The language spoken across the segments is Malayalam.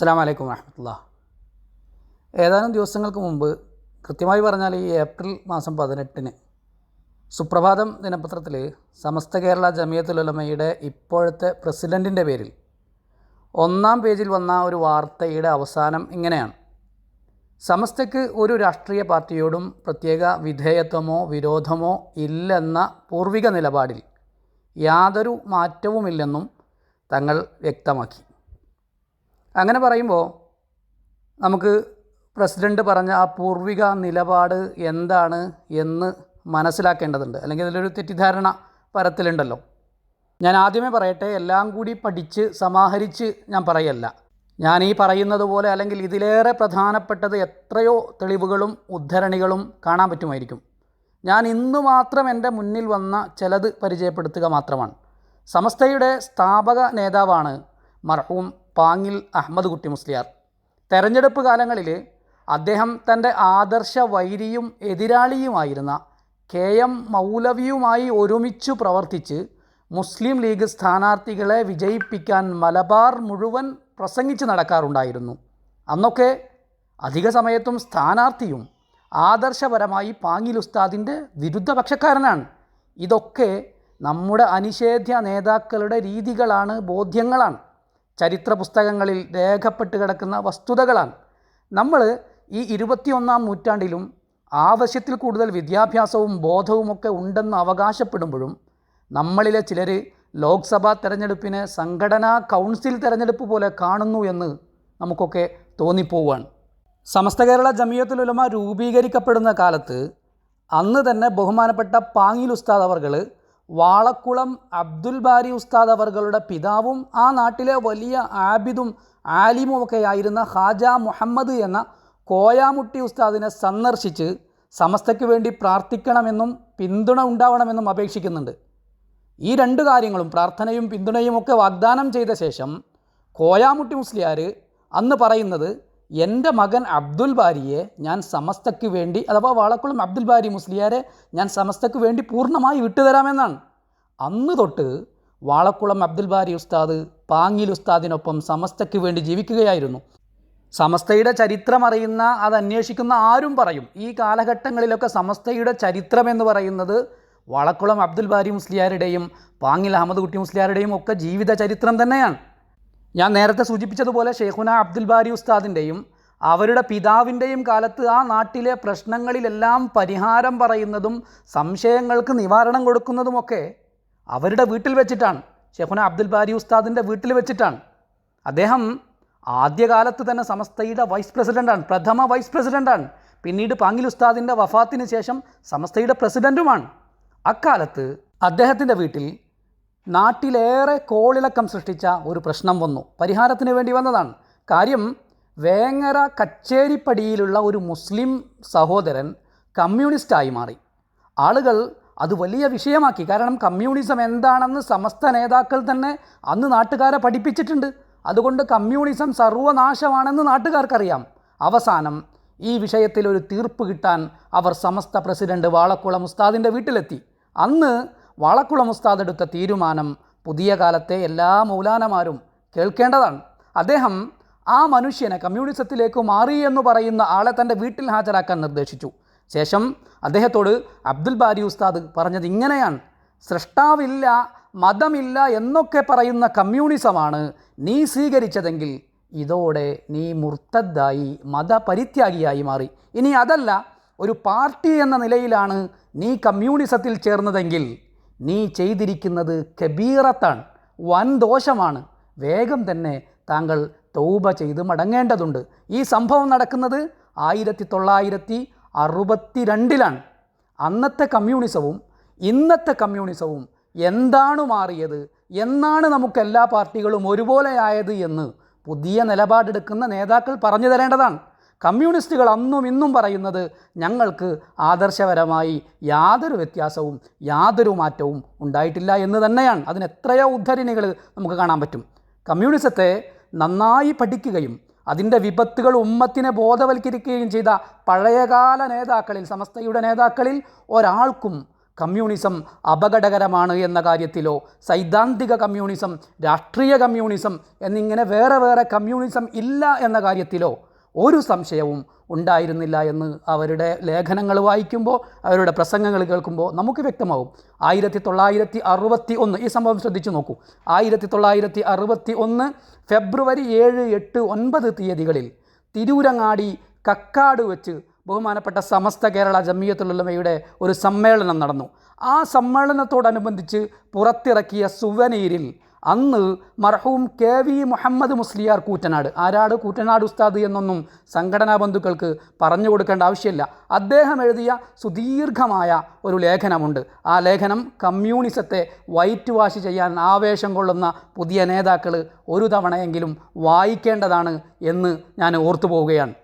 അസ്സാം വലൈക്കും വാഹമത്തുള്ള ഏതാനും ദിവസങ്ങൾക്ക് മുമ്പ് കൃത്യമായി പറഞ്ഞാൽ ഈ ഏപ്രിൽ മാസം പതിനെട്ടിന് സുപ്രഭാതം ദിനപത്രത്തിൽ സമസ്ത കേരള ജമിയത്തുലമയുടെ ഇപ്പോഴത്തെ പ്രസിഡന്റിന്റെ പേരിൽ ഒന്നാം പേജിൽ വന്ന ഒരു വാർത്തയുടെ അവസാനം ഇങ്ങനെയാണ്. സമസ്തയ്ക്ക് ഒരു രാഷ്ട്രീയ പാർട്ടിയോടും പ്രത്യേക വിധേയത്വമോ വിരോധമോ ഇല്ലെന്ന പൂർവിക നിലപാടിൽ യാതൊരു മാറ്റവുമില്ലെന്നും തങ്ങൾ വ്യക്തമാക്കി. അങ്ങനെ പറയുമ്പോൾ നമുക്ക് പ്രസിഡന്റ് പറഞ്ഞ ആ പൂർവിക നിലപാട് എന്താണ് എന്ന് മനസ്സിലാക്കേണ്ടതുണ്ട്. അല്ലെങ്കിൽ അതിലൊരു തെറ്റിദ്ധാരണ പരത്തിലുണ്ടല്ലോ. ഞാൻ ആദ്യമേ പറയട്ടെ എല്ലാം കൂടി പഠിച്ച് സമാഹരിച്ച് ഞാൻ പറയല്ല. ഞാൻ ഈ പറയുന്നത് പോലെ അല്ലെങ്കിൽ ഇതിലേറെ പ്രധാനപ്പെട്ടത് എത്രയോ തെളിവുകളും ഉദ്ധരണികളും കാണാൻ പറ്റുമായിരിക്കും. ഞാൻ ഇന്ന് മാത്രം എന്റെ മുന്നിൽ വന്ന ചിലത് പരിചയപ്പെടുത്തുക മാത്രമാണ്. സമസ്തയുടെ സ്ഥാപക നേതാവാണ് മർഹൂം പാങ്ങിൽ അഹമ്മദ് കുട്ടി മുസ്ലിയാർ. തെരഞ്ഞെടുപ്പ് കാലങ്ങളിൽ അദ്ദേഹം തന്റെ ആദർശ വൈരിയും എതിരാളിയുമായിരുന്ന കെ എം മൗലവിയുമായി ഒരുമിച്ചു പ്രവർത്തിച്ച് മുസ്ലിം ലീഗ് സ്ഥാനാർത്ഥികളെ വിജയിപ്പിക്കാൻ മലബാർ മുഴുവൻ പ്രസംഗിച്ച് നടക്കാറുണ്ടായിരുന്നു. അന്നൊക്കെ അധിക സമയത്തും സ്ഥാനാർത്ഥിയും ആദർശപരമായി പാങ്ങിൽ ഉസ്താദിന്റെ വിരുദ്ധ പക്ഷക്കാരനാണ് ഇതൊക്കെ നമ്മുടെ അനിഷേധ്യ നേതാക്കളുടെ രീതികളാണ് ബോധ്യങ്ങളാണ്. ചരിത്ര പുസ്തകങ്ങളിൽ രേഖപ്പെട്ട് കിടക്കുന്ന വസ്തുതകളാണ്. നമ്മൾ ഈ ഇരുപത്തിയൊന്നാം നൂറ്റാണ്ടിലും ആവശ്യത്തിൽ കൂടുതൽ വിദ്യാഭ്യാസവും ബോധവുമൊക്കെ ഉണ്ടെന്ന് അവകാശപ്പെടുമ്പോഴും നമ്മളിലെ ചിലർ ലോക്സഭാ തെരഞ്ഞെടുപ്പിനെ സംഘടനാ കൗൺസിൽ തെരഞ്ഞെടുപ്പ് പോലെ കാണുന്നു എന്ന് നമുക്കൊക്കെ തോന്നിപ്പോവാണ്. സമസ്ത കേരള ജമിയത്തുലുലമ രൂപീകരിക്കപ്പെടുന്ന കാലത്ത് അന്ന് തന്നെ ബഹുമാനപ്പെട്ട പാങ്ങിൽ ഉസ്താദ് അവർകൾ വാളക്കുളം അബ്ദുൽ ബാരി ഉസ്താദ് അവർകളുടെ പിതാവും ആ നാട്ടിലെ വലിയ ആബിദും ആയിരുന്ന ഹാജ മുഹമ്മദ് എന്ന കോയാമുട്ടി ഉസ്താദിനെ സന്ദർശിച്ച് സമസ്തയ്ക്ക് വേണ്ടി പ്രാർത്ഥിക്കണമെന്നും പിന്തുണ ഉണ്ടാവണമെന്നും അപേക്ഷിക്കുന്നുണ്ട്. ഈ രണ്ട് കാര്യങ്ങളും പ്രാർത്ഥനയും പിന്തുണയും ഒക്കെ വാഗ്ദാനം ചെയ്ത ശേഷം കോയാമുട്ടി മുസ്ലിയാർ അന്ന് പറയുന്നത് എന്റെ മകൻ അബ്ദുൽ ബാരിയെ ഞാൻ സമസ്തയ്ക്ക് വേണ്ടി അഥവാ വാളക്കുളം അബ്ദുൽ ബാരി മുസ്ലിയാരെ ഞാൻ സമസ്തയ്ക്ക് വേണ്ടി പൂർണമായി വിട്ടുതരാമെന്നാണ് അന്ന് തൊട്ട് വാളക്കുളം അബ്ദുൽ ബാരി ഉസ്താദ് പാങ്ങിൽ ഉസ്താദിനൊപ്പം സമസ്തയ്ക്ക് വേണ്ടി ജീവിക്കുകയായിരുന്നു. സമസ്തയുടെ ചരിത്രം അറിയുന്ന അത് അന്വേഷിക്കുന്ന ആരും പറയും. ഈ കാലഘട്ടങ്ങളിലൊക്കെ സമസ്തയുടെ ചരിത്രം എന്ന് പറയുന്നത് വളക്കുളം അബ്ദുൽ ബാരി മുസ്ലിയാരുടെയും പാങ്ങിൽ അഹമ്മദ് കുട്ടി മുസ്ലിയാരുടെയും ഒക്കെ ജീവിത ചരിത്രം തന്നെയാണ്. ഞാൻ നേരത്തെ സൂചിപ്പിച്ചതുപോലെ ഷെയ്ഖുന അബ്ദുൽ ബാരി ഉസ്താദിന്റെയും അവരുടെ പിതാവിന്റെയും കാലത്ത് ആ നാട്ടിലെ പ്രശ്നങ്ങളിലെല്ലാം പരിഹാരം പറയുന്നതും സംശയങ്ങൾക്ക് നിവാരണം കൊടുക്കുന്നതുമൊക്കെ അവരുടെ വീട്ടിൽ വെച്ചിട്ടാണ്. ഷെയ്ഖുന അബ്ദുൽ ബാരി ഉസ്താദിന്റെ വീട്ടിൽ വെച്ചിട്ടാണ്. അദ്ദേഹം ആദ്യകാലത്ത് തന്നെ സമസ്തയുടെ വൈസ് പ്രസിഡന്റാണ് പ്രഥമ വൈസ് പ്രസിഡന്റാണ് പിന്നീട് പാങ്ങിൽ ഉസ്താദിന്റെ വഫാത്തിന് ശേഷം സമസ്തയുടെ പ്രസിഡന്റുമാണ് അക്കാലത്ത് അദ്ദേഹത്തിന്റെ വീട്ടിൽ നാട്ടിലേറെ കോളിളക്കം സൃഷ്ടിച്ച ഒരു പ്രശ്നം വന്നു. പരിഹാരത്തിന് വേണ്ടി വന്നതാണ്. കാര്യം വേങ്ങര കച്ചേരിപ്പടിയിലുള്ള ഒരു മുസ്ലിം സഹോദരൻ കമ്മ്യൂണിസ്റ്റായി മാറി. ആളുകൾ അത് വലിയ വിഷയമാക്കി. കാരണം കമ്മ്യൂണിസം എന്താണെന്ന് സമസ്ത നേതാക്കൾ തന്നെ അന്ന് നാട്ടുകാരെ പഠിപ്പിച്ചിട്ടുണ്ട്. അതുകൊണ്ട് കമ്മ്യൂണിസം സർവനാശമാണെന്ന് നാട്ടുകാർക്കറിയാം. അവസാനം ഈ വിഷയത്തിൽ ഒരു തീർപ്പ് കിട്ടാൻ അവർ സമസ്ത പ്രസിഡന്റ് വാളക്കുളം ഉസ്താദിന്റെ വീട്ടിലെത്തി. അന്ന് വാളക്കുളം ഉസ്താദ് എടുത്ത തീരുമാനം പുതിയ കാലത്തെ എല്ലാ മൗലാനമാരും കേൾക്കേണ്ടതാണ്. അദ്ദേഹം ആ മനുഷ്യനെ കമ്മ്യൂണിസത്തിലേക്ക് മാറി എന്ന് പറയുന്ന ആളെ തന്റെ വീട്ടിൽ ഹാജരാക്കാൻ നിർദ്ദേശിച്ചു. ശേഷം അദ്ദേഹത്തോട് അബ്ദുൽ ബാരി ഉസ്താദ് പറഞ്ഞത് ഇങ്ങനെയാണ്. സൃഷ്ടാവില്ല മതമില്ല എന്നൊക്കെ പറയുന്ന കമ്മ്യൂണിസമാണ് നീ സ്വീകരിച്ചതെങ്കിൽ ഇതോടെ നീ മുർത്തദ്ദായി മതപരിത്യാഗിയായി മാറി. ഇനി അതല്ല ഒരു പാർട്ടി എന്ന നിലയിലാണ് നീ കമ്മ്യൂണിസത്തിൽ ചേർന്നതെങ്കിൽ നീ ചെയ്തിരിക്കുന്നത് കബീറത്താണ് വൻ ദോഷമാണ് വേഗം തന്നെ താങ്കൾ തൗബ ചെയ്ത് മടങ്ങേണ്ടതുണ്ട്. ഈ സംഭവം നടക്കുന്നത് ആയിരത്തി തൊള്ളായിരത്തി അറുപത്തി രണ്ടിലാണ് അന്നത്തെ കമ്മ്യൂണിസവും ഇന്നത്തെ കമ്മ്യൂണിസവും എന്താണ് മാറിയത്? എന്നാണ് നമുക്ക് എല്ലാ പാർട്ടികളും ഒരുപോലെയായത് എന്ന് പുതിയ നിലപാടെടുക്കുന്ന നേതാക്കൾ പറഞ്ഞു തരേണ്ടതാണ്. കമ്മ്യൂണിസ്റ്റുകൾ അന്നും ഇന്നും പറയുന്നത് ഞങ്ങൾക്ക് ആദർശപരമായി യാതൊരു വ്യത്യാസവും യാതൊരു മാറ്റവും ഉണ്ടായിട്ടില്ല എന്ന് തന്നെയാണ്. അതിന് എത്രയോ ഉദ്ധരണികൾ നമുക്ക് കാണാൻ പറ്റും. കമ്മ്യൂണിസത്തെ നന്നായി പഠിക്കുകയും അതിന്റെ വിപത്തുകൾ ഉമ്മത്തിനെ ബോധവൽക്കരിക്കുകയും ചെയ്ത പഴയകാല നേതാക്കളിൽ സമസ്തയുടെ നേതാക്കളിൽ ഒരാൾക്കും കമ്മ്യൂണിസം അപകടകരമാണ് എന്ന കാര്യത്തിലോ സൈദ്ധാന്തിക കമ്മ്യൂണിസം രാഷ്ട്രീയ കമ്മ്യൂണിസം എന്നിങ്ങനെ വേറെ വേറെ കമ്മ്യൂണിസം ഇല്ല എന്ന കാര്യത്തിലോ ഒരു സംശയവും ഉണ്ടായിരുന്നില്ല എന്ന് അവരുടെ ലേഖനങ്ങൾ വായിക്കുമ്പോൾ അവരുടെ പ്രസംഗങ്ങൾ കേൾക്കുമ്പോൾ നമുക്ക് വ്യക്തമാവും. ആയിരത്തി തൊള്ളായിരത്തി അറുപത്തി ഒന്ന് ഈ സംഭവം ശ്രദ്ധിച്ചു നോക്കൂ. ആയിരത്തി തൊള്ളായിരത്തി അറുപത്തി ഒന്ന് ഫെബ്രുവരി ഏഴ് എട്ട് ഒൻപത് തീയതികളിൽ തിരൂരങ്ങാടി കക്കാട് വെച്ച് ബഹുമാനപ്പെട്ട സമസ്ത കേരള ജമിയത്തുലുള്ളമയുടെ ഒരു സമ്മേളനം നടന്നു. ആ സമ്മേളനത്തോടനുബന്ധിച്ച് പുറത്തിറക്കിയ സുവനീരിൽ അന്ന് മർഹൂം കെ വി മുഹമ്മദ് മുസ്ലിയാർ കൂറ്റനാട്. ആരാട്? കൂറ്റനാട് ഉസ്താദ് എന്നൊന്നും സംഘടനാ ബന്ധുക്കൾക്ക് പറഞ്ഞു കൊടുക്കേണ്ട ആവശ്യമില്ല. അദ്ദേഹം എഴുതിയ സുദീർഘമായ ഒരു ലേഖനമുണ്ട്. ആ ലേഖനം കമ്മ്യൂണിസത്തെ വൈറ്റ് വാഷ് ചെയ്യാൻ ആവേശം കൊള്ളുന്ന പുതിയ നേതാക്കൾ ഒരു തവണയെങ്കിലും വായിക്കേണ്ടതാണ് എന്ന് ഞാൻ ഓർത്തു പോവുകയാണ്.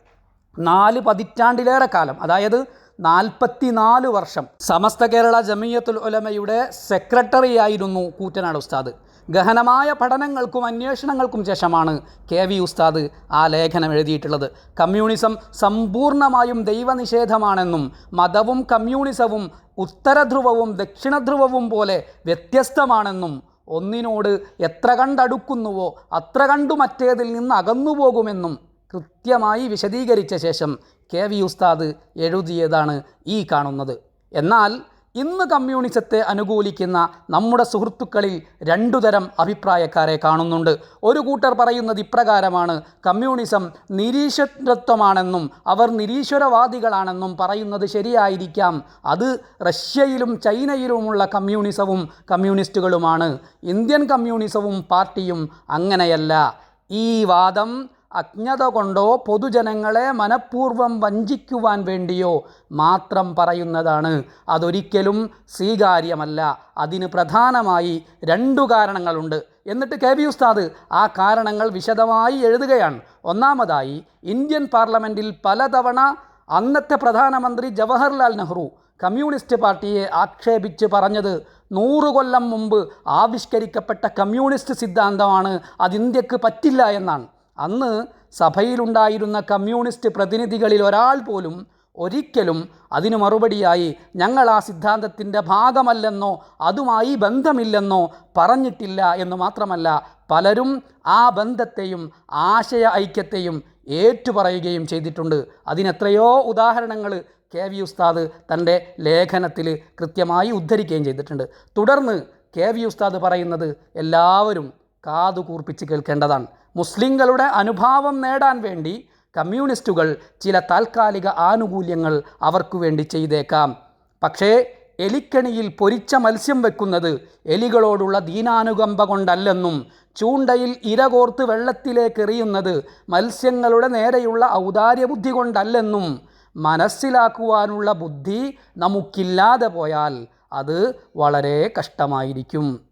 നാല് പതിറ്റാണ്ടിലേറെ കാലം അതായത് നാൽപ്പത്തിനാല് വർഷം സമസ്ത കേരള ജമിയത്തുൽ ഉലമയുടെ സെക്രട്ടറി ആയിരുന്നു കൂറ്റനാട് ഉസ്താദ്. ഗഹനമായ പഠനങ്ങൾക്കും അന്വേഷണങ്ങൾക്കും ശേഷമാണ് കെ വി ഉസ്താദ് ആ ലേഖനം എഴുതിയിട്ടുള്ളത്. കമ്മ്യൂണിസം സമ്പൂർണമായും ദൈവനിഷേധമാണെന്നും മതവും കമ്മ്യൂണിസവും ഉത്തരധ്രുവവും ദക്ഷിണധ്രുവവും പോലെ വ്യത്യസ്തമാണെന്നും ഒന്നിനോട് എത്ര കണ്ടടുക്കുന്നുവോ അത്ര കണ്ടു മറ്റേതിൽ നിന്ന് അകന്നു പോകുമെന്നും കൃത്യമായി വിശദീകരിച്ച ശേഷം കെ വി ഉസ്താദ് എഴുതിയതാണ് ഈ കാണുന്നത്. എന്നാൽ ഇന്ന് കമ്മ്യൂണിസത്തെ അനുകൂലിക്കുന്ന നമ്മുടെ സുഹൃത്തുക്കളിൽ രണ്ടു തരം അഭിപ്രായക്കാരെ കാണുന്നുണ്ട്. ഒരു കൂട്ടർ പറയുന്നത് ഇപ്രകാരമാണ് കമ്മ്യൂണിസം നിരീശ്വരത്വമാണെന്നും അവർ നിരീശ്വരവാദികളാണെന്നും പറയുന്നത് ശരിയായിരിക്കാം. അത് റഷ്യയിലും ചൈനയിലുമുള്ള കമ്മ്യൂണിസവും കമ്മ്യൂണിസ്റ്റുകളുമാണ്. ഇന്ത്യൻ കമ്മ്യൂണിസവും പാർട്ടിയും അങ്ങനെയല്ല. ഈ വാദം അജ്ഞത കൊണ്ടോ പൊതുജനങ്ങളെ മനഃപൂർവം വഞ്ചിക്കുവാൻ വേണ്ടിയോ മാത്രം പറയുന്നതാണ്. അതൊരിക്കലും സ്വീകാര്യമല്ല. അതിന് പ്രധാനമായി രണ്ടു കാരണങ്ങളുണ്ട്. എന്നിട്ട് കെ വി ഉസ്താദ് ആ കാരണങ്ങൾ വിശദമായി എഴുതുകയാണ്. ഒന്നാമതായി ഇന്ത്യൻ പാർലമെന്റിൽ പലതവണ അന്നത്തെ പ്രധാനമന്ത്രി ജവഹർലാൽ നെഹ്റു കമ്മ്യൂണിസ്റ്റ് പാർട്ടിയെ ആക്ഷേപിച്ച് പറഞ്ഞത് നൂറു കൊല്ലം മുമ്പ് ആവിഷ്കരിക്കപ്പെട്ട കമ്മ്യൂണിസ്റ്റ് സിദ്ധാന്തമാണ് അത് ഇന്ത്യയ്ക്ക് പറ്റില്ല എന്നാണ്. അന്ന് സഭയിലുണ്ടായിരുന്ന കമ്മ്യൂണിസ്റ്റ് പ്രതിനിധികളിൽ ഒരാൾ പോലും ഒരിക്കലും അതിനു മറുപടിയായി ഞങ്ങൾ ആ സിദ്ധാന്തത്തിന്റെ ഭാഗമല്ലെന്നോ അതുമായി ബന്ധമില്ലെന്നോ പറഞ്ഞിട്ടില്ല എന്ന് മാത്രമല്ല പലരും ആ ബന്ധത്തെയും ആശയ ഐക്യത്തെയും ഏറ്റുപറയുകയും ചെയ്തിട്ടുണ്ട്. അതിനെത്രയോ ഉദാഹരണങ്ങൾ കെ വി ഉസ്താദ് തന്റെ ലേഖനത്തിൽ കൃത്യമായി ഉദ്ധരിക്കുകയും ചെയ്തിട്ടുണ്ട്. തുടർന്ന് കെ വി ഉസ്താദ് പറയുന്നത് എല്ലാവരും കാതു കൂർപ്പിച്ച് കേൾക്കേണ്ടതാണ്. മുസ്ലിങ്ങളുടെ അനുഭാവം നേടാൻ വേണ്ടി കമ്മ്യൂണിസ്റ്റുകൾ ചില താൽക്കാലിക ആനുകൂല്യങ്ങൾ അവർക്കു വേണ്ടി ചെയ്തേക്കാം. പക്ഷേ എലിക്കണിയിൽ പൊരിച്ച മത്സ്യം വെക്കുന്നത് എലികളോടുള്ള ദീനാനുകമ്പ കൊണ്ടല്ലെന്നും ചൂണ്ടയിൽ ഇര കോർത്ത് വെള്ളത്തിലേക്ക് എറിയുന്നത് മത്സ്യങ്ങളുടെ നേരെയുള്ള ഔദാര്യബുദ്ധി കൊണ്ടല്ലെന്നും മനസ്സിലാക്കുവാനുള്ള ബുദ്ധി നമുക്കില്ലാതെ പോയാൽ അത് വളരെ കഷ്ടമായിരിക്കും.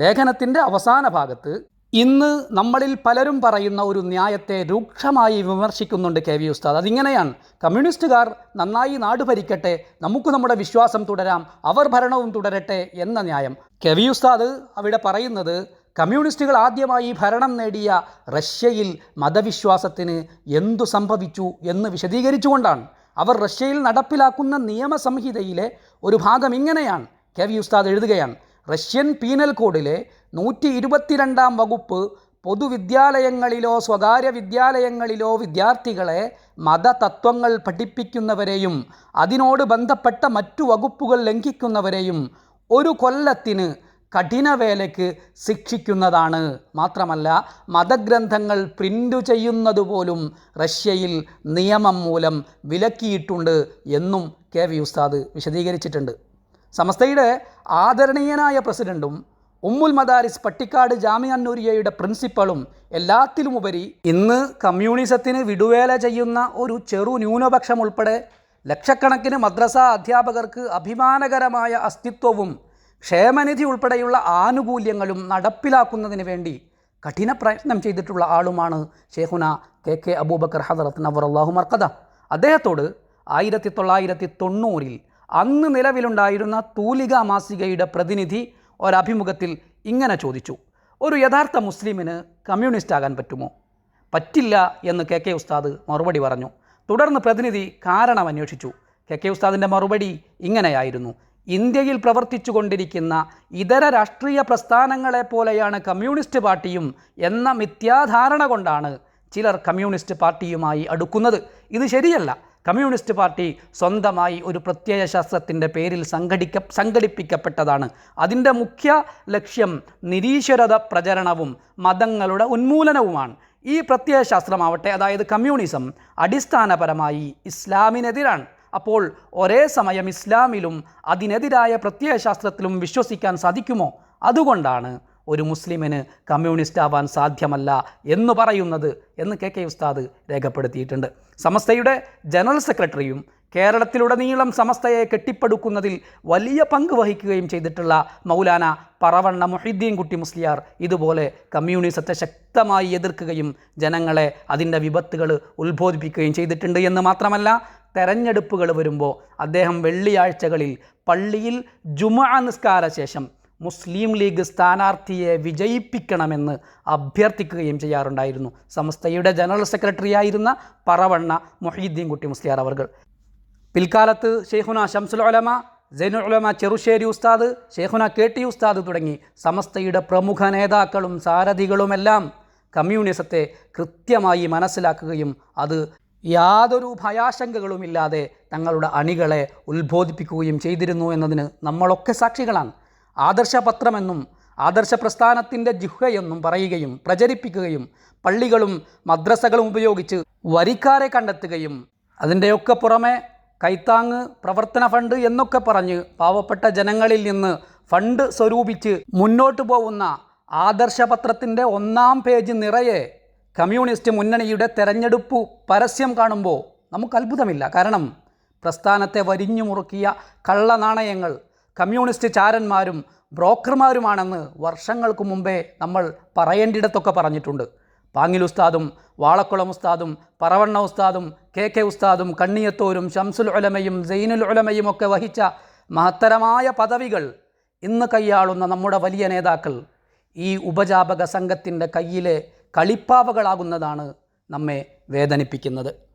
ലേഖനത്തിന്റെ അവസാന ഭാഗത്ത് ഇന്ന് നമ്മളിൽ പലരും പറയുന്ന ഒരു ന്യായത്തെ രൂക്ഷമായി വിമർശിക്കുന്നുണ്ട് കെ വി ഉസ്താദ്. അതിങ്ങനെയാണ്. കമ്മ്യൂണിസ്റ്റുകാർ നന്നായി നാട് ഭരിക്കട്ടെ നമുക്ക് നമ്മുടെ വിശ്വാസം തുടരാം അവർ ഭരണവും തുടരട്ടെ എന്ന ന്യായം. കെ വി ഉസ്താദ് അവിടെ പറയുന്നത് കമ്മ്യൂണിസ്റ്റുകൾ ആദ്യമായി ഭരണം നേടിയ റഷ്യയിൽ മതവിശ്വാസത്തിന് എന്തു സംഭവിച്ചു എന്ന് വിശദീകരിച്ചുകൊണ്ടാണ്. അവർ റഷ്യയിൽ നടപ്പിലാക്കുന്ന നിയമസംഹിതയിലെ ഒരു ഭാഗം ഇങ്ങനെയാണ്. കെ വി ഉസ്താദ് എഴുതുകയാണ്. റഷ്യൻ പീനൽ കോഡിലെ നൂറ്റി ഇരുപത്തിരണ്ടാം വകുപ്പ് പൊതുവിദ്യാലയങ്ങളിലോ സ്വകാര്യ വിദ്യാലയങ്ങളിലോ വിദ്യാർത്ഥികളെ മതതത്വങ്ങൾ പഠിപ്പിക്കുന്നവരെയും അതിനോട് ബന്ധപ്പെട്ട മറ്റു വകുപ്പുകൾ ലംഘിക്കുന്നവരെയും ഒരു കൊല്ലത്തിന് കഠിനവേലയ്ക്ക് ശിക്ഷിക്കുന്നതാണ്. മാത്രമല്ല മതഗ്രന്ഥങ്ങൾ പ്രിന്റ് ചെയ്യുന്നത് പോലും റഷ്യയിൽ നിയമം മൂലം വിലക്കിയിട്ടുണ്ട് എന്നും കെ വി ഉസ്താദ് വിശദീകരിച്ചിട്ടുണ്ട്. സമസ്തയുടെ ആദരണീയനായ പ്രസിഡന്റും ഉമ്മുൽ മദാരിസ് പട്ടിക്കാട് ജാമിയന്നൂരിയയുടെ പ്രിൻസിപ്പളും എല്ലാത്തിലുമുപരി ഇന്ന് കമ്മ്യൂണിസത്തിന് വിടുവേല ചെയ്യുന്ന ഒരു ചെറു ന്യൂനപക്ഷം ഉൾപ്പെടെ ലക്ഷക്കണക്കിന് മദ്രസ അധ്യാപകർക്ക് അഭിമാനകരമായ അസ്തിത്വവും ക്ഷേമനിധി ഉൾപ്പെടെയുള്ള ആനുകൂല്യങ്ങളും നടപ്പിലാക്കുന്നതിന് വേണ്ടി കഠിന പ്രയത്നം ചെയ്തിട്ടുള്ള ആളുമാണ് ഷേഹുന കെ കെ അബൂബക്കർ ഹദറത്ത് നവർ അള്ളാഹു മർക്കദ. അദ്ദേഹത്തോട് ആയിരത്തി തൊള്ളായിരത്തി തൊണ്ണൂറിൽ അന്ന് നിലവിലുണ്ടായിരുന്ന തൂലിക മാസികയുടെ പ്രതിനിധി ഒരഭിമുഖത്തിൽ ഇങ്ങനെ ചോദിച്ചു ഒരു യഥാർത്ഥ മുസ്ലിമിന് കമ്മ്യൂണിസ്റ്റ് ആകാൻ പറ്റുമോ? പറ്റില്ല എന്ന് കെ കെ ഉസ്താദ് മറുപടി പറഞ്ഞു. തുടർന്ന് പ്രതിനിധി കാരണം അന്വേഷിച്ചു. കെ കെ ഉസ്താദിന്റെ മറുപടി ഇങ്ങനെയായിരുന്നു. ഇന്ത്യയിൽ പ്രവർത്തിച്ചു കൊണ്ടിരിക്കുന്ന ഇതര രാഷ്ട്രീയ പ്രസ്ഥാനങ്ങളെ പോലെയാണ് കമ്മ്യൂണിസ്റ്റ് പാർട്ടിയും എന്ന മിഥ്യാധാരണ കൊണ്ടാണ് ചിലർ കമ്മ്യൂണിസ്റ്റ് പാർട്ടിയുമായി അടുക്കുന്നത്. ഇത് ശരിയല്ല. കമ്മ്യൂണിസ്റ്റ് പാർട്ടി സ്വന്തമായി ഒരു പ്രത്യയശാസ്ത്രത്തിന്റെ പേരിൽ സംഘടിക്ക സംഘടിപ്പിക്കപ്പെട്ടതാണ്. അതിന്റെ മുഖ്യ ലക്ഷ്യം നിരീശ്വരത പ്രചരണവും മതങ്ങളുടെ ഉന്മൂലനവുമാണ്. ഈ പ്രത്യയശാസ്ത്രമാവട്ടെ അതായത് കമ്മ്യൂണിസം അടിസ്ഥാനപരമായി ഇസ്ലാമിനെതിരാണ്. അപ്പോൾ ഒരേ സമയം ഇസ്ലാമിലും അതിനെതിരായ പ്രത്യയശാസ്ത്രത്തിലും വിശ്വസിക്കാൻ സാധിക്കുമോ? അതുകൊണ്ടാണ് ഒരു മുസ്ലിമിന് കമ്മ്യൂണിസ്റ്റ് ആവാൻ സാധ്യമല്ല എന്ന് പറയുന്നത് എന്ന് കെ കെ ഉസ്താദ് രേഖപ്പെടുത്തിയിട്ടുണ്ട്. സമസ്തയുടെ ജനറൽ സെക്രട്ടറിയും കേരളത്തിലുടനീളം സമസ്തയെ കെട്ടിപ്പടുക്കുന്നതിൽ വലിയ പങ്ക് വഹിക്കുകയും ചെയ്തിട്ടുള്ള മൗലാന പറവണ്ണ മൊഹിദ്ദീൻ കുട്ടി മുസ്ലിയാർ ഇതുപോലെ കമ്മ്യൂണിസത്തെ ശക്തമായി എതിർക്കുകയും ജനങ്ങളെ അതിന്റെ വിപത്തുകൾ ഉത്ബോധിപ്പിക്കുകയും ചെയ്തിട്ടുണ്ട് എന്ന് മാത്രമല്ല തെരഞ്ഞെടുപ്പുകൾ വരുമ്പോൾ അദ്ദേഹം വെള്ളിയാഴ്ചകളിൽ പള്ളിയിൽ ജുമാ നിസ്കാര ശേഷം മുസ്ലിം ലീഗ് സ്ഥാനാർത്ഥിയെ വിജയിപ്പിക്കണമെന്ന് അഭ്യർത്ഥിക്കുകയും ചെയ്യാറുണ്ടായിരുന്നു. സംസ്ഥയുടെ ജനറൽ സെക്രട്ടറി ആയിരുന്ന പറവണ്ണ മൊഹീദ്ദീൻ കുട്ടി മുസ്ലിയാർ അവർ പിൽക്കാലത്ത് ഷെയ്ഖുന ഷംസുൽ ഉലമ ജൈനുൽ ഉലമ ചെറുശ്ശേരി ഉസ്താദ് ഷെയ്ഖുന കെ ടി ഉസ്താദ് തുടങ്ങി സമസ്തയുടെ പ്രമുഖ നേതാക്കളും സാരഥികളുമെല്ലാം കമ്മ്യൂണിസത്തെ കൃത്യമായി മനസ്സിലാക്കുകയും അത് യാതൊരു ഭയാശങ്കകളുമില്ലാതെ തങ്ങളുടെ അണികളെ ഉത്ബോധിപ്പിക്കുകയും ചെയ്തിരുന്നു എന്നതിന് നമ്മളൊക്കെ സാക്ഷികളാണ്. ആദർശപത്രമെന്നും ആദർശ പ്രസ്ഥാനത്തിന്റെ ജിഹ്വയെന്നും പറയുകയും പ്രചരിപ്പിക്കുകയും പള്ളികളും മദ്രസകളും ഉപയോഗിച്ച് വരിക്കാരെ കണ്ടെത്തുകയും അതിന്റെയൊക്കെ പുറമെ കൈത്താങ്ങ് പ്രവർത്തന ഫണ്ട് എന്നൊക്കെ പറഞ്ഞ് പാവപ്പെട്ട ജനങ്ങളിൽ നിന്ന് ഫണ്ട് സ്വരൂപിച്ച് മുന്നോട്ട് പോകുന്ന ആദർശപത്രത്തിന്റെ ഒന്നാം പേജ് നിറയെ കമ്മ്യൂണിസ്റ്റ് മുന്നണിയുടെ തെരഞ്ഞെടുപ്പ് പരസ്യം കാണുമ്പോൾ നമുക്ക് അത്ഭുതമില്ല. കാരണം പ്രസ്ഥാനത്തെ വരിഞ്ഞു മുറുക്കിയ കള്ളനാണയങ്ങൾ കമ്മ്യൂണിസ്റ്റ് ചാരന്മാരും ബ്രോക്കർമാരുമാണെന്ന് വർഷങ്ങൾക്ക് മുമ്പേ നമ്മൾ പറയേണ്ടിടത്തൊക്കെ പറഞ്ഞിട്ടുണ്ട്. പാങ്ങിൽ ഉസ്താദും വാളക്കുളം ഉസ്താദും പറവണ്ണ ഉസ്താദും കെ കെ ഉസ്താദും കണ്ണിയത്തോരും ഷംസുൽ ഉലമയും സൈനുൽ ഉലമയും ഒക്കെ വഹിച്ച മഹത്തരമായ പദവികൾ ഇന്ന് കൈയാളുന്ന നമ്മുടെ വലിയ നേതാക്കൾ ഈ ഉപജാപക സംഘത്തിന്റെ കയ്യിലെ കളിപ്പാവകളാകുന്നതാണ് നമ്മെ വേദനിപ്പിക്കുന്നത്.